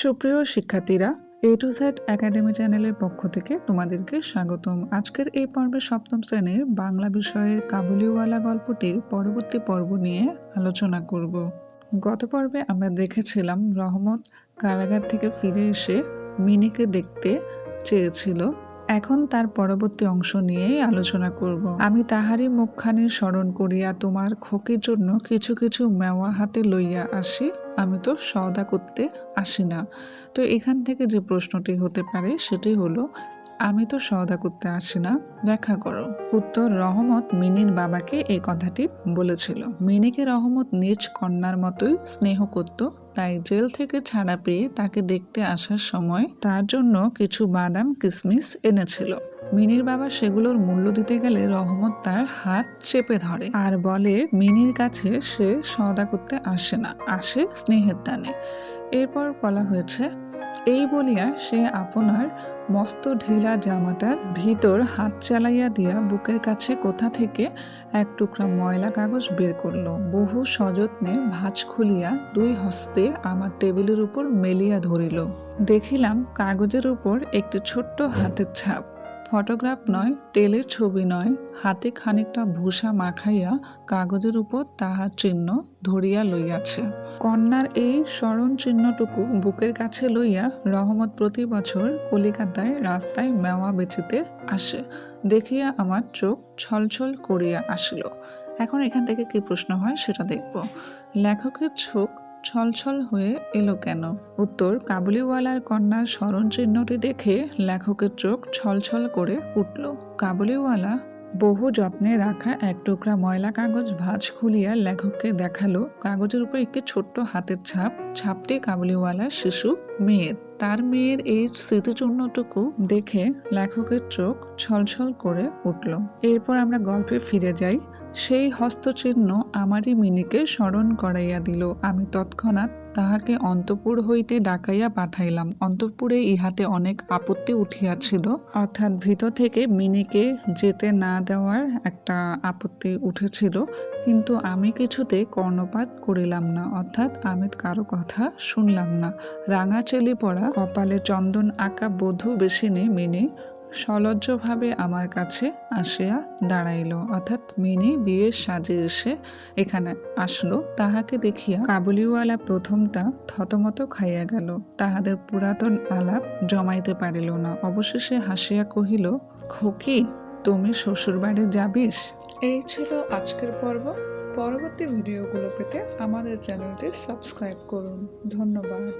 সুপ্রিয় শিক্ষার্থীরা এ to Z academy চ্যানেলের পক্ষ থেকে তোমাদেরকে স্বাগতম। আজকের এই পর্বে সপ্তম শ্রেণির বাংলা বিষয়ের কাবুলিওয়ালা গল্পটির পরবর্তী পর্ব নিয়ে আলোচনা করব। গত পর্বে আমরা দেখেছিলাম রহমত কারাগার থেকে ফিরে এসে মিনিকে দেখতে চেয়েছিল। এখন তার পরবর্তী অংশ নিয়েই আলোচনা করব। আমি তাহারই মুখখানি স্মরণ করিয়া তোমার খোকের জন্য কিছু কিছু মেওয়া হাতে লইয়া আসি, আমি তো সওদা করতে আসি না তো এখান থেকে যে প্রশ্নটি হতে পারে সেটি হলো আমি তো সওদা করতে আসি না। দেখা করো। উত্তর, রহমত মিনির বাবাকে এই কথাটি বলেছিল। মিনিকে রহমত নিজ কন্যার মতোই স্নেহ করত, তাই জেল থেকে ছাড়া পেয়ে তাকে দেখতে আসার সময় তার জন্য কিছু বাদাম, কিসমিস এনেছিল। মিনির বাবা সেগুলোর মূল্য দিতে গেলে রহমত তার হাত চেপে ধরে আর বলে, মিনির কাছে সে সওদা করতে আসে না, আসে স্নেহের দানে। এরপর বলা হয়েছে, এই বলিয়া সে আপনার মস্ত ঢিলা জামাটার ভিতর হাত চালাইয়া দিয়া বুকের কাছে কোথা থেকে এক টুকরা ময়লা কাগজ বের করল। বহু সযত্নে ভাঁজ খুলিয়া দুই হস্তে আমার টেবিলের উপর মেলিয়া ধরিল। দেখিলাম কাগজের উপর একটি ছোট্ট হাতের ছাপ। ফটোগ্রাফ নয়, তেলের ছবি নয়, হাতে খানিকটা ভূষা মাখাইয়া কাগজের উপর তাহার চিহ্ন ধরিয়া লইয়াছে। কন্যার এই স্মরণ চিহ্নটুকু বুকের কাছে লইয়া রহমত প্রতি বছর কলিকাতায় রাস্তায় মেওয়া বেচিতে আসে, দেখিয়া আমার চোখ ছলছল করিয়া আসিল। এখন এখান থেকে কি প্রশ্ন হয় সেটা দেখব। লেখকের চোখ ছলছল হয়ে এলো কেন? উত্তর, কাবুলিওয়ালার কন্যার স্মরণ চিহ্নটি দেখে লেখকের চোখ ছলছল করে উঠল। কাবুলিওয়ালা বহু যত্নে রাখা এক টুকরা ময়লা কাগজ ভাঁজ খুলিয়া লেখককে দেখাল। কাগজের উপর একটি ছোট্ট হাতের ছাপ, ছাপটি কাবুলিওয়ালা শিশু মেয়ের। তার মেয়ের এই স্মৃতিচূর্ণটুকু দেখে লেখকের চোখ ছলছল করে উঠল। এরপর আমরা গল্পে ফিরে যাই। সেই হস্তচিহ্ন আমারই মিনিকে স্মরণ করাইয়া দিল। আমি তৎক্ষণাৎ তাহাকে অন্তপুর হইতে ডাকাইয়া পাঠাইলাম। অন্তপুরে ইহাতে অনেক আপত্তি উঠিয়াছিল। অর্থাৎ ভিতর থেকে মিনিকে যেতে না দেওয়ার একটা আপত্তি উঠেছিল। কিন্তু আমি কিছুতে কর্ণপাত করিলাম না। অর্থাৎ আমি কারও কথা শুনলাম না। রাঙা চেলি পড়া কপালে চন্দন আঁকা বধূ বেশিনে মিনি সলজ্জভাবে আমার কাছে আসিয়া দাঁড়াইল, অর্থাৎ মিনি বিয়ের সাজে এসে এখানে আসলো। তাহাকে দেখিয়া কাবুলিওয়ালা প্রথমটা থতমত খাইয়া গেল। তাহাদের পুরাতন আলাপ জমাইতে পারিল না। অবশেষে হাসিয়া কহিল, খোকি, তুমি শ্বশুরবাড়ি যাবিস? এই ছিল আজকের পর্ব। পরবর্তী ভিডিওগুলো পেতে আমাদের চ্যানেলটি সাবস্ক্রাইব করুন। ধন্যবাদ।